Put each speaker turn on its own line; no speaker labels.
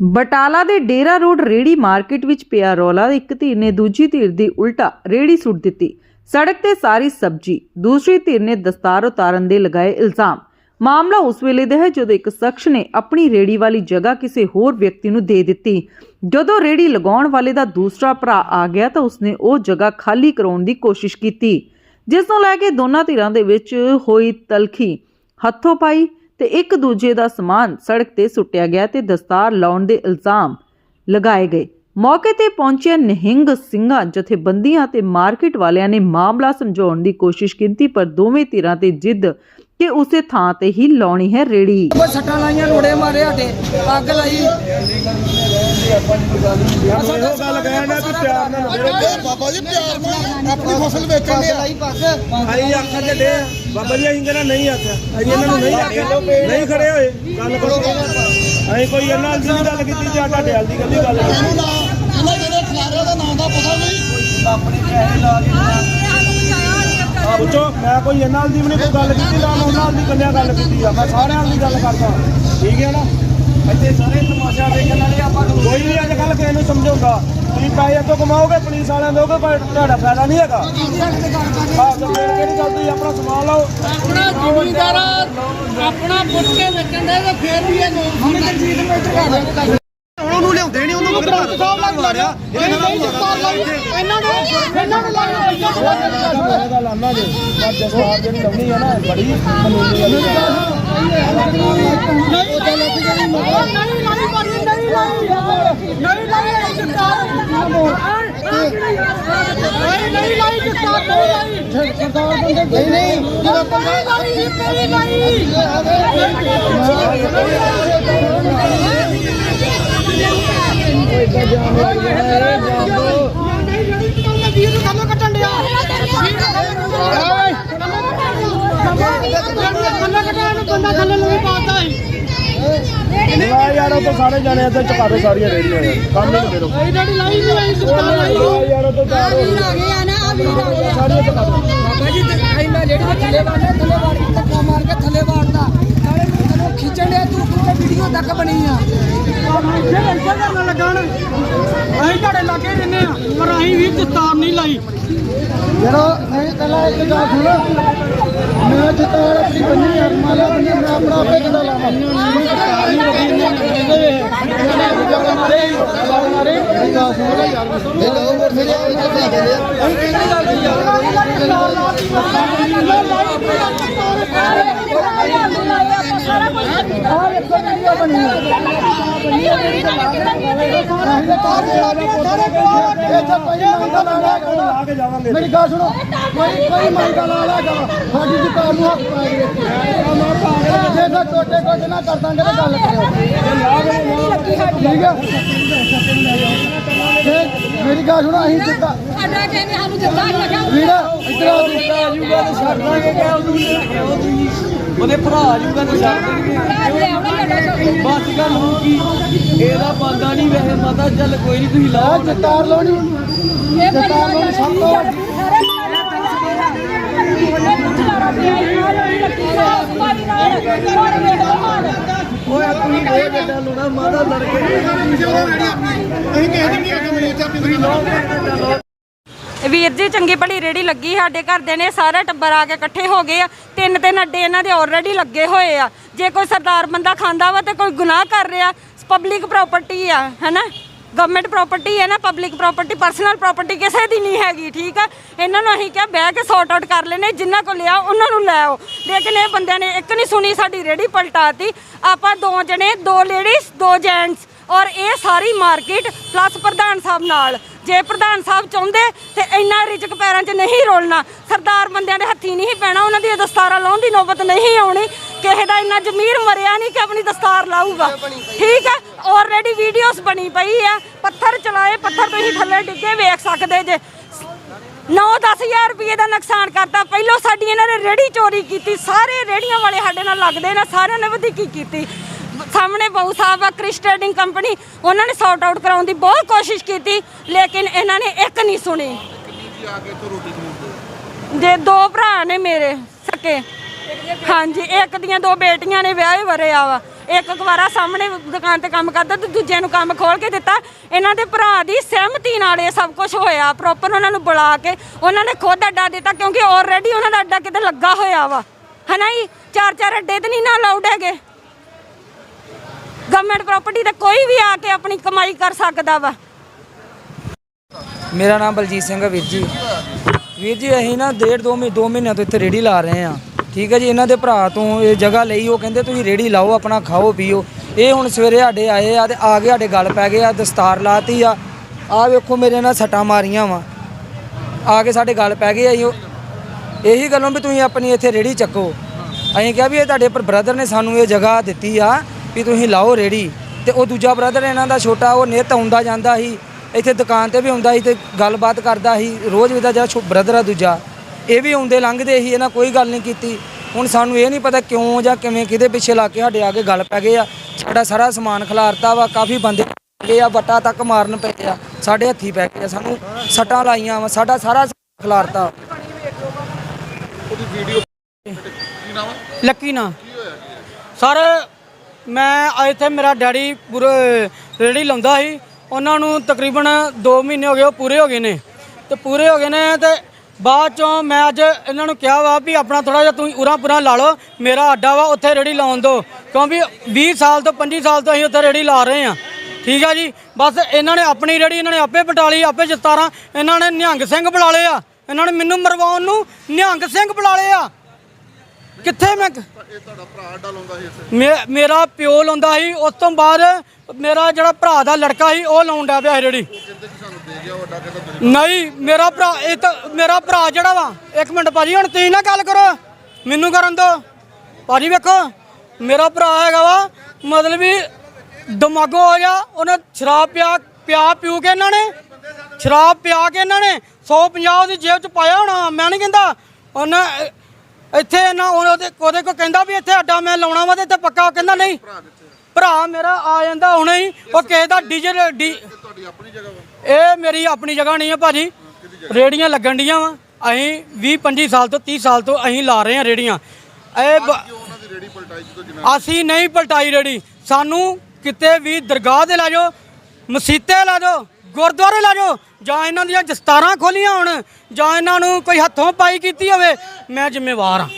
ਬਟਾਲਾ ਦੇ ਡੇਰਾ ਰੋਡ ਰੇੜੀ ਮਾਰਕੀਟ ਵਿੱਚ ਪਿਆ ਰੌਲਾ ਇੱਕ ਧਿਰ ਨੇ ਦੂਜੀ ਧਿਰ ਦੀ ਉਲਟਾ ਰੇੜੀ ਸੁੱਟ ਦਿੱਤੀ। ਸੜਕ ਤੇ ਸਾਰੀ ਸਬਜ਼ੀ, ਦੂਸਰੀ ਧਿਰ ਨੇ ਦਸਤਾਰ ਉਤਾਰਨ ਦੇ ਲਗਾਏ ਇਲਜ਼ਾਮ। ਮਾਮਲਾ ਉਸ ਵੇਲੇ ਦਾ ਹੈ ਜਦੋਂ ਇੱਕ ਸ਼ਖਸ ਨੇ ਆਪਣੀ ਰੇੜੀ ਵਾਲੀ ਜਗ੍ਹਾ ਕਿਸੇ ਹੋਰ ਵਿਅਕਤੀ ਨੂੰ ਦੇ ਦਿੱਤੀ। ਜਦੋਂ ਰੇੜੀ ਲਗਾਉਣ ਵਾਲੇ ਦਾ ਦੂਸਰਾ ਭਰਾ ਆ ਗਿਆ ਤਾਂ ਉਸਨੇ ਉਹ ਜਗ੍ਹਾ ਖਾਲੀ ਕਰਾਉਣ ਦੀ ਕੋਸ਼ਿਸ਼ ਕੀਤੀ, ਜਿਸ ਨੂੰ ਲੈ ਕੇ ਦੋਨਾਂ ਧਿਰਾਂ ਦੇ ਵਿੱਚ ਹੋਈ ਤਲਖੀ। ਹੱਥੋਂ ਪਾਈ ਤੇ ਇੱਕ ਦੂਜੇ ਦਾ ਸਮਾਨ ਸੜਕ ਤੇ ਸੁੱਟਿਆ ਗਿਆ ਤੇ ਦਸਤਾਰ ਲਾਉਣ ਦੇ ਇਲਜ਼ਾਮ ਲਗਾਏ ਗਏ। ਮੌਕੇ ਤੇ ਪਹੁੰਚੇ ਨਿਹੰਗ ਸਿੰਘਾਂ, ਜਥੇਬੰਦੀਆਂ ਤੇ ਮਾਰਕੀਟ ਵਾਲਿਆਂ ਨੇ ਮਾਮਲਾ ਸਮਝਾਉਣ ਦੀ ਕੋਸ਼ਿਸ਼ ਕੀਤੀ, ਪਰ ਦੋਵੇਂ ਧਿਰਾਂ ਤੇ ਜਿੱਦ ਕਿ ਉਸੇ ਥਾਂ ਤੇ ਹੀ ਲਾਉਣੀ ਹੈ ਰੇੜੀ।
ਕੋਈ ਸੱਟਾਂ ਲਾਈਆਂ, ਰੋੜੇ ਮਾਰੇ ਸਾਡੇ, ਅੱਗ ਲਾਈ।
ਇਹੋ ਗੱਲ ਕਹਿਣ ਡਿਆ ਵੀ ਪਿਆਰ ਨਾਲ ਮੇਰੇ
ਬਾਬਾ ਜੀ ਪਿਆਰ ਨਾਲ ਆਪਣੀ ਫਸਲ ਵੇਚਣ ਦੇ
ਲਾਈ ਪੱਗ
ਅਸੀਂ ਆਖਣ ਦੇ ਡੇ ਬਾਬਾ ਜੀ ਅਸੀਂ ਕਹਿੰਦਾ ਨਹੀਂ ਆਖਿਆ। ਅਸੀਂ ਇਹਨਾਂ ਨੂੰ ਨਹੀਂ ਆਖਿਆ। ਨਹੀਂ ਖੜੇ ਹੋਏ। ਗੱਲ ਕਰੋ। ਅਸੀਂ ਕੋਈ ਇਹਨਾਂ ਨਾਲ ਦੀ ਨੀ ਗੱਲ ਕੀਤੀ ਜਾਂ ਤੁਹਾਡੇ ਨਾਲ ਦੀ ਗੱਲ ਹੀ ਗੱਲ ਕੀਤੀ।
ਇਹਨੂੰ ਨਾ ਇਹਨਾਂ ਜਿਹੜੇ ਖਿਲਾਰਿਆਂ ਦਾ ਨਾਮ ਦਾ ਪਤਾ ਨਹੀਂ।
ਆਪਣੇ ਪੈਸੇ ਲਾ ਕੇ
ਪੁੱਛੋ ਮੈਂ ਕੋਈ ਇਹਨਾਂ ਨਾਲ ਦੀ ਵੀ ਨਹੀਂ ਕੋਈ ਗੱਲ ਕੀਤੀ ਨਾ ਉਹਨਾਂ ਨਾਲ ਦੀ ਕੰਨਿਆ ਗੱਲ ਕੀਤੀ ਆ। ਮੈਂ ਸਾਰਿਆਂ ਨਾਲ ਦੀ ਗੱਲ ਕਰਦਾ। ਠੀਕ ਹੈ ਨਾ?
ਇੱਥੇ ਸਾਰੇ ਤਮਾਸ਼ਾ ਦੇਖਣ ਵਾਲੇ ਆਪਾਂ ਨੂੰ
ਕੋਈ ਨਹੀਂ ਅੱਜ ਕੱਲ ਕਿਸੇ ਨੂੰ ਸਮਝਾਉਂਦਾ। ਤੁਸੀਂ ਪੈਸੇ ਤੋਂ ਕਮਾਓਗੇ ਪੁਲਿਸ ਵਾਲਿਆਂ ਦੋਗੇ ਪਰ ਤੁਹਾਡਾ ਫਾਇਦਾ ਨਹੀਂ ਹੈਗਾ। ਆਹ ਤਾਂ ਫਿਰ ਕਿਹੜੀ ਗੱਲ ਤੁਸੀਂ ਆਪਣਾ ਸਮਾਨ ਲਓ।
ਆਪਣਾ ਜ਼ਿਮੀਂਦਾਰ ਆਪਣਾ ਪੁੱਟ ਕੇ ਵੇਚਣ ਦੇ ਤੇ ਫੇਰ ਵੀ ਇਹ ਲੋਕ ਜੀਤ ਵਿੱਚ
ਉਹਨੂੰ ਲਿਆਉਂਦੇ ਨਹੀਂ ਉਹਨੂੰ ਮਗਰ ਮਾਰਿਆ।
ਇਹਨਾਂ ਨੂੰ ਇਹਨਾਂ ਨੂੰ ਇਹਨਾਂ ਨੂੰ
ਜੇ ਪਰ ਜਸਵਾਰ ਜਿਹੜੀ ਲਾਉਣੀ ਹੈ ਨਾ ਬੜੀ ਕਾਨੂੰਨੀ ਵਾਲੀ ਹੈ।
ਨਹੀਂ ਲਾਈ ਭਾਜੀ ਨਹੀਂ ਲਾਈ ਨਹੀਂ ਲਾਈ ਸਰਕਾਰ ਨਹੀਂ ਨਹੀਂ ਲਾਈ ਸਰਕਾਰ ਨਹੀਂ ਲਾਈ ਬੰਦੇ ਨਹੀਂ ਨਹੀਂ ਜਦੋਂ ਨਹੀਂ ਲਾਈ ਨਹੀਂ ਲਾਈ ਵੀਰ ਨੂੰ ਥੱਲੇ ਕੱਟਣ ਡਿਆ ਵੀਰ ਨੂੰ ਥੱਲੇ ਕੱਟਣ ਨੂੰ ਬੰਦਾ ਥੱਲੇ ਨਹੀਂ ਪਾਉਂਦਾ
ਲਾ ਯਾਰ ਉਹ ਤਾਂ ਸਾਰੇ ਜਾਣੇ ਇੱਥੇ ਚੁਕਾ ਦੋ ਸਾਰੀਆਂ ਰੇੜੀਆਂ ਯਾਰ ਕੰਮ ਨਹੀਂ ਕਰੋ
ਇਹ ਜਿਹੜੀ ਲਾਈ ਨਹੀਂ ਲਾਈ ਸਰਕਾਰ ਲਾਈ
ਲਾ ਯਾਰ ਉਹ ਤਾਂ ਚਾਰ ਹੋ। ਗਏ ਸਾਰੀਆਂ ਚੁਕਾ ਦੋ
ਬਾਬਾ ਜੀ ਮੈਂ ਜਿਹੜੀ ਥੱਲੇ ਵਾੜਨਾ ਥੱਲੇ ਵਾੜ ਕੇ ਧੱਕਾ ਮਾਰ ਕੇ ਥੱਲੇ ਵਾੜਦਾ ਨਾਲੇ ਮੈਨੂੰ ਥੱਲੇ ਖਿੱਚਣ ਡਿਆ ਤੂੰ ਵੀਡੀਓ ਤੱਕ ਬਣੀ ਆ?
ਇੱਥੇ ਇੱਥੇ ਕਰਨ ਲੱਗਣ ਅਸੀਂ ਤੁਹਾਡੇ ਲਾਗੇ ਰਹਿੰਦੇ ਆ ਪਰ ਅਸੀਂ ਵੀ ਦਸਤਾਰ ਨਹੀਂ ਲਾਈ।
ਜਿਹੜਾ ਨਹੀਂ ਕੱਲਾ ਇੱਕ ਗੱਲ ਸੁਣ। ਮੈਂ ਜਿੱਤਾਂ ਆਪਣੀ ਬੰਨੀ ਆ ਮਾਲਾ ਬੰਨੀ ਮੈਂ ਆਪਣਾ ਆਪੇ ਕਿਦਾਂ ਲਾਵਾਂ। ਇਹ ਲੋ ਮੇਰੇ
ਜਾਵਾਂਗੇ
ਮੇਰੀ ਗੱਲ ਸੁਣੋ ਕੋਈ ਕੋਈ ਮੰਗਾ ਲਾ ਲਾ ਗਾ ਸਾਡੀ ਦੁਕਾਨ ਨੂੰ ਹੱਥ ਪਾ ਕੇ ਜੇ ਤਾਂ ਟੋਟੇ ਕੁਝ ਨਾ ਕਰ ਦਾਂਗੇ ਤਾਂ ਗੱਲ ਕਰਿਓ ਠੀਕ ਤੇ ਮੇਰੀ ਗੱਲ ਸੁਣੋ ਅਸੀਂ ਜਿੱਦਾਂ
ਸਾਡਾ ਕਹਿੰਦੇ ਸਾਨੂੰ ਜਿੱਦਾਂ ਲੱਗਾ
ਵੀਰਾ ਇਧਰ ਆ ਦਿੱਤਾ ਆਜੂਗਾ ਤੇ ਛੱਡ ਦਾਂਗੇ ਕਿ ਉਹਦੇ ਭਰਾ ਆਜੂਗਾ ਤੇ ਛੱਡ ਦੇਣਗੇ ਬਸ ਗੱਲ ਹੋ ਗਈ। ਇਹਦਾ ਬੰਦਾ ਨਹੀਂ ਵੈਸੇ ਮਾਤਾ ਚੱਲ ਕੋਈ ਨਹੀਂ ਤੁਸੀਂ ਲਾਓ। ਜਤਾਰ ਲਾਉਣੀ
ਇਹ
ਜਤਾਰ ਲਾਉਣੀ ਸਭ ਤੋਂ ਓਏ ਆਪਣੀ ਇਹ ਗੱਡਾ ਲੁਣਾ ਮਾਤਾ ਲੜ ਕੇ
ਅਸੀਂ ਕਿਸੇ ਦੀ ਨਹੀਂ ਚ ਆਪਣੀ
ਵੀਰ ਜੀ, ਚੰਗੀ ਭਲੀ ਰੇੜੀ ਲੱਗੀ ਸਾਡੇ ਘਰ ਦੇ ਨੇ, ਸਾਰੇ ਟੱਬਰ ਆ ਕੇ ਇਕੱਠੇ ਹੋ ਗਏ ਆ। ਤਿੰਨ ਤਿੰਨ ਅੱਡੇ ਇਹਨਾਂ ਦੇ ਆਲਰੇਡੀ ਲੱਗੇ ਹੋਏ ਆ। ਜੇ ਕੋਈ ਸਰਦਾਰ ਬੰਦਾ ਖਾਂਦਾ ਵਾ ਤੇ ਕੋਈ ਗੁਨਾਹ ਕਰ ਰਿਹਾ ਪਬਲਿਕ ਪ੍ਰਾਪਰਟੀ ਆ, ਹੈਨਾ? ਗਵਰਨਮੈਂਟ ਪ੍ਰਾਪਰਟੀ ਹੈ ਨਾ ਪਬਲਿਕ ਪ੍ਰਾਪਰਟੀ ਪਰਸਨਲ ਪ੍ਰਾਪਰਟੀ ਕਿਸੇ ਦੀ ਨਹੀਂ ਹੈਗੀ, ਠੀਕ ਆ? ਇਹਨਾਂ ਨੂੰ ਅਸੀਂ ਕਿਹਾ, ਬਹਿ ਕੇ ਸੌਟ ਆਊਟ ਕਰ ਲੈਨੇ ਜਿੰਨਾ ਕੋ ਲਿਆ, ਉਹਨਾਂ ਨੂੰ ਲੈ ਆਓ। ਲੇਕਿਨ ਇਹ ਬੰਦਿਆਂ ਨੇ ਇੱਕ ਨਹੀਂ ਸੁਣੀ, ਸਾਡੀ ਰੇੜੀ ਪਲਟਾਤੀ। ਆਪਾਂ ਦੋ ਜਣੇ, ਦੋ ਲੇਡੀਜ਼ ਦੋ ਜੈਂਟਸ ਔਰ ਇਹ ਸਾਰੀ ਮਾਰਕੀਟ ਪਲੱਸ ਪ੍ਰਧਾਨ ਸਾਹਿਬ ਨਾਲ। ਜੇ ਪ੍ਰਧਾਨ ਸਾਹਿਬ ਚਾਹੁੰਦੇ ਤੇ ਇੰਨਾ ਰਿਜਕ ਪੈਰਾਂ 'ਚ ਨਹੀਂ ਰੋਲਣਾ। ਸਰਦਾਰ ਬੰਦਿਆਂ ਦੇ ਹੱਥੀ ਨਹੀਂ ਪੈਣਾ, ਉਹਨਾਂ ਦੀ ਦਸਤਾਰਾਂ ਲਾਉਣ ਦੀ ਨੌਬਤ ਨਹੀਂ ਆਉਣੀ। ਕਿਸੇ ਦਾ ਇੰਨਾ ਜ਼ਮੀਰ ਮਰਿਆ ਨਹੀਂ ਕਿ ਆਪਣੀ ਦਸਤਾਰ ਲਾਊਗਾ। ਠੀਕ ਹੈ? ਆਲਰੇਡੀ ਵੀਡੀਓਜ਼ ਬਣੀ ਪਈ ਆ। ਪੱਥਰ ਚਲਾਏ, ਪੱਥਰ ਤੁਸੀਂ ਥੱਲੇ ਡਿੱਗੇ ਵੇਖ ਸਕਦੇ ਜੇ। 9-10000 ਰੁਪਏ ਦਾ ਨੁਕਸਾਨ ਕਰਤਾ। ਪਹਿਲੋਂ ਸਾਡੀ ਇਹਨਾਂ ਨੇ ਰੇੜੀ ਚੋਰੀ ਕੀਤੀ। ਸਾਰੇ ਰੇੜੀਆਂ ਵਾਲੇ ਸਾਡੇ ਨਾਲ ਲੱਗਦੇ ਨੇ, ਸਾਰਿਆਂ ਨੇ ਵਧੀਕੀ ਕੀਤੀ। ਸਾਹਮਣੇ ਬਹੁ ਸਾਹਿਬ ਆ ਕ੍ਰਿਸ ਟ੍ਰੇਡਿੰਗ ਕੰਪਨੀ ਉਹਨਾਂ ਨੇ ਸੌਟ ਆਊਟ ਕਰਾਉਣ ਦੀ ਬਹੁਤ ਕੋਸ਼ਿਸ਼ ਕੀਤੀ ਲੇਕਿਨ ਇਹਨਾਂ ਨੇ ਇੱਕ ਨਹੀਂ ਸੁਣੀ। ਜੇ ਦੋ ਭਰਾ ਨੇ ਮੇਰੇ ਸਕੇ। ਹਾਂਜੀ ਇੱਕ ਦੀਆਂ ਦੋ ਬੇਟੀਆਂ ਨੇ ਵਿਆਹੇ ਵਰੇ ਆ ਵਾ। ਇੱਕ ਗਵਾਰਾ ਸਾਹਮਣੇ ਦੁਕਾਨ ਤੇ ਕੰਮ ਕਰਦਾ ਤੇ ਦੂਜੇ ਨੂੰ ਕੰਮ ਖੋਲ ਕੇ ਦਿੱਤਾ। ਇਹਨਾਂ ਦੇ ਭਰਾ ਦੀ ਸਹਿਮਤੀ ਨਾਲ ਇਹ ਸਭ ਕੁਝ ਹੋਇਆ ਪ੍ਰੋਪਰ ਉਹਨਾਂ ਨੂੰ ਬੁਲਾ ਕੇ ਉਹਨਾਂ ਨੇ ਖੁਦ ਅੱਡਾ ਦਿੱਤਾ ਕਿਉਂਕਿ ਆਲਰੇਡੀ ਉਹਨਾਂ ਦਾ ਅੱਡਾ ਕਿਤੇ ਲੱਗਾ ਹੋਇਆ ਵਾ। ਹਨਾ ਜੀ? ਚਾਰ ਚਾਰ ਅੱਡੇ ਤੇ ਨਹੀਂ ਨਾ ਅਲਾਉਡ ਹੈਗੇ। ਗਵਰਨਮੈਂਟ ਪ੍ਰਾਪਰਟੀ ਤੇ ਕੋਈ ਵੀ ਆ ਕੇ ਆਪਣੀ ਕਮਾਈ ਕਰ ਸਕਦਾ ਵਾ।
ਮੇਰਾ ਨਾਮ ਬਲਜੀਤ ਸਿੰਘ ਹੈ ਵੀਰ ਜੀ। ਵੀਰ ਜੀ, ਅਸੀਂ ਨਾ ਡੇਢ ਦੋ ਮਹੀਨੇ ਦੋ ਮਹੀਨਿਆਂ ਤੋਂ ਇੱਥੇ ਰੇੜੀ ਲਾ ਰਹੇ ਆ ਠੀਕ ਹੈ ਜੀ, ਇਹਨਾਂ ਦੇ ਭਰਾ ਤੋਂ ਇਹ ਜਗ੍ਹਾ ਲਈ, ਉਹ ਕਹਿੰਦੇ ਤੁਸੀਂ ਰੇੜੀ ਲਾਓ, ਆਪਣਾ ਖਾਓ, ਪੀਓ। ਇਹ ਹੁਣ ਸਵੇਰੇ ਸਾਡੇ ਆਏ ਆ ਤੇ ਆ ਕੇ ਸਾਡੇ ਗੱਲ ਪੈ ਗਏ ਆ, ਦਸਤਾਰ ਲਾਤੀ ਆ। ਆ ਵੇਖੋ ਮੇਰੇ ਨਾਲ ਸੱਟਾਂ ਮਾਰੀਆਂ ਵਾ। ਆ ਕੇ ਸਾਡੇ ਗੱਲ ਪੈ ਗਏ ਆ ਜੀ ਇਹੀ ਗੱਲੋਂ ਵੀ ਤੁਸੀਂ ਆਪਣੀ ਇੱਥੇ ਰੇੜੀ ਚੱਕੋ। ਅਸੀਂ ਕਿਹਾ ਵੀ ਇਹ ਤੁਹਾਡੇ ਪਰ ਬ੍ਰਦਰ ਨੇ ਸਾਨੂੰ ਇਹ ਜਗ੍ਹਾ ਦਿੱਤੀ ਆ। ਵੀ ਤੁਸੀਂ ਲਾਓ ਰੇੜੀ ਤੇ ਉਹ ਦੂਜਾ ਬ੍ਰਦਰ ਇਹਨਾਂ ਦਾ ਛੋਟਾ ਉਹ ਨਿੱਤ ਆਉਂਦਾ ਜਾਂਦਾ ਸੀ ਇੱਥੇ ਦੁਕਾਨ ਤੇ ਵੀ ਆਉਂਦਾ ਸੀ ਤੇ ਗੱਲਬਾਤ ਕਰਦਾ ਸੀ ਰੋਜ਼ ਵੀ ਦਾ ਜਿਹੜਾ ਬ੍ਰਦਰ ਆ ਦੂਜਾ ਇਹ ਵੀ ਆਉਂਦੇ ਲੰਘਦੇ ਸੀ ਇਹਨਾਂ ਕੋਈ ਗੱਲ ਨਹੀਂ ਕੀਤੀ। ਹੁਣ ਸਾਨੂੰ ਇਹ ਨਹੀਂ ਪਤਾ ਕਿਉਂ ਜਾਂ ਕਿਵੇਂ ਕਿਹਦੇ ਪਿੱਛੇ ਲਾ ਕੇ ਸਾਡੇ ਆ ਕੇ ਗੱਲ ਪੈ ਗਏ ਆ ਸਾਡਾ ਸਾਰਾ ਸਮਾਨ ਖਿਲਾਰਤਾ ਵਾ ਕਾਫੀ ਬੰਦੇ ਗਏ ਆ ਵੱਟਾ ਤੱਕ ਮਾਰਨ ਪਏ ਆ ਸਾਡੇ ਹੱਥੀ ਪੈ ਗਏ ਸਾਨੂੰ ਸੱਟਾਂ ਲਾਈਆਂ ਵਾ ਸਾਡਾ ਸਾਰਾ ਸਮਾਨ ਖਿਲਾਰਤਾ।
ਲੱਕੀ ਨਾ। ਸਰ ਮੈਂ ਇੱਥੇ ਮੇਰਾ ਡੈਡੀ ਪੂਰੇ ਰੇੜੀ ਲਾਉਂਦਾ ਸੀ। ਉਹਨਾਂ ਨੂੰ ਤਕਰੀਬਨ 2 ਮਹੀਨੇ ਹੋ ਗਏ, ਉਹ ਪੂਰੇ ਹੋ ਗਏ ਨੇ। ਤੇ ਪੂਰੇ ਹੋ ਗਏ ਨੇ ਤੇ ਬਾਅਦ ਚੋਂ ਮੈਂ ਅੱਜ ਇਹਨਾਂ ਨੂੰ ਕਿਹਾ ਵਾ ਵੀ ਆਪਣਾ ਥੋੜਾ ਜਿਹਾ ਤੁਸੀਂ ਉਰਾਂ ਪੁਰਾਂ ਲਾ ਲਓ, ਮੇਰਾ ਅੱਡਾ ਵਾ, ਉੱਥੇ ਰੇੜੀ ਲਾਉਣ ਦਿਓ। ਕਿਉਂਕਿ 20 ਸਾਲ ਤੋਂ 25 ਸਾਲ ਤੋਂ ਅਸੀਂ ਉੱਥੇ ਰੇੜੀ ਲਾ ਰਹੇ ਆ ਠੀਕ ਆ ਜੀ? ਬਸ ਇਹਨਾਂ ਨੇ ਆਪਣੀ ਰੇੜੀ ਇਹਨਾਂ ਨੇ ਆਪੇ ਪਟਾ ਲਈ, ਆਪੇ ਜਤਾਰਾਂ ਇਹਨਾਂ ਨੇ ਨਿਹੰਗ ਸਿੰਘ ਬੁਲਾ ਲਏ ਆ। ਇਹਨਾਂ ਨੇ ਮੈਨੂੰ ਮਰਵਾਉਣ ਨੂੰ ਨਿਹੰਗ ਸਿੰਘ ਬੁਲਾ ਲਏ ਆ। ਕਿੱਥੇ ਮੈਂ ਇਹ ਤੁਹਾਡਾ ਭਰਾ ਅੱਡਾ ਲਾਉਂਦਾ ਸੀ ਮੇਰਾ ਪਿਓ ਲਾਉਂਦਾ ਸੀ ਉਸ ਤੋਂ ਬਾਅਦ ਮੇਰਾ ਜਿਹੜਾ ਭਰਾ ਦਾ ਲੜਕਾ ਸੀ ਉਹ ਲਾਉਣ ਡਿਆ ਪਿਆ ਸੀ ਰੇੜੀ। ਨਹੀਂ ਮੇਰਾ ਭਰਾ ਇਹ ਤਾਂ ਮੇਰਾ ਭਰਾ ਜਿਹੜਾ ਵਾ ਇੱਕ ਮਿੰਟ ਭਾਜੀ ਹੁਣ ਤੁਸੀਂ ਨਾ ਗੱਲ ਕਰੋ ਮੈਨੂੰ ਕਰਨ ਦਿਓ। ਭਾਜੀ ਵੇਖੋ ਮੇਰਾ ਭਰਾ ਹੈਗਾ ਵਾ ਮਤਲਬ ਵੀ ਦਿਮਾਗੋ ਹੋ ਗਿਆ ਉਹਨੇ ਸ਼ਰਾਬ ਪਿਆ ਪਿਆ ਪਿਊ ਕੇ ਇਹਨਾਂ ਨੇ ਸ਼ਰਾਬ ਪਿਆ ਕੇ ਇਹਨਾਂ ਨੇ 150 ਦੀ ਜੇਬ ਚ ਪਾਇਆ ਹੋਣਾ ਮੈਂ ਨਹੀਂ ਕਹਿੰਦਾ ਉਹਨੇ ਇੱਥੇ ਇਹਨਾਂ ਉਹਦੇ ਉਹਦੇ ਕੋ ਕਹਿੰਦਾ ਵੀ ਇੱਥੇ ਅੱਡਾ ਮੈਂ ਲਾਉਣਾ ਵਾ ਤੇ ਇੱਥੇ ਪੱਕਾ ਉਹ ਕਹਿੰਦਾ ਨਹੀਂ। ਭਰਾ ਮੇਰਾ ਆ ਜਾਂਦਾ ਹੁਣੇ ਹੀ। ਉਹ ਕਿਸੇ ਦਾ ਡੀਜੇ ਡੀ ਤੁਹਾਡੀ ਆਪਣੀ ਜਗ੍ਹਾ ਵਾ? ਇਹ ਮੇਰੀ ਆਪਣੀ ਜਗ੍ਹਾ ਨਹੀਂ ਹੈ ਭਾਜੀ ਰੇੜੀਆਂ ਲੱਗਣ ਡੀਆਂ ਵਾ। ਅਸੀਂ 20 25 ਸਾਲ ਤੋਂ 30 ਸਾਲ ਤੋਂ ਅਸੀਂ ਲਾ ਰਹੇ ਹਾਂ ਰੇੜੀਆਂ। ਇਹ ਬ- ਅਸੀਂ ਨਹੀਂ ਪਲਟਾਈ ਰੇੜੀ। ਸਾਨੂੰ ਕਿਤੇ ਵੀ ਦਰਗਾਹ ਤੇ ਲੈ ਜਾਓ ਮਸੀਤੇ ਲੈ ਜਾਓ। ਗੁਰਦੁਆਰੇ ਲੈ ਜਾਓ। ਜਾਂ ਇਹਨਾਂ ਦੀਆਂ ਦਸਤਾਰਾਂ ਖੋਲੀਆਂ ਹੋਣ, ਜਾਂ ਇਹਨਾਂ ਨੂੰ ਕੋਈ ਹੱਥੋਂ ਪਾਈ ਕੀਤੀ ਹੋਵੇ, ਮੈਂ ਜ਼ਿੰਮੇਵਾਰ ਹਾਂ।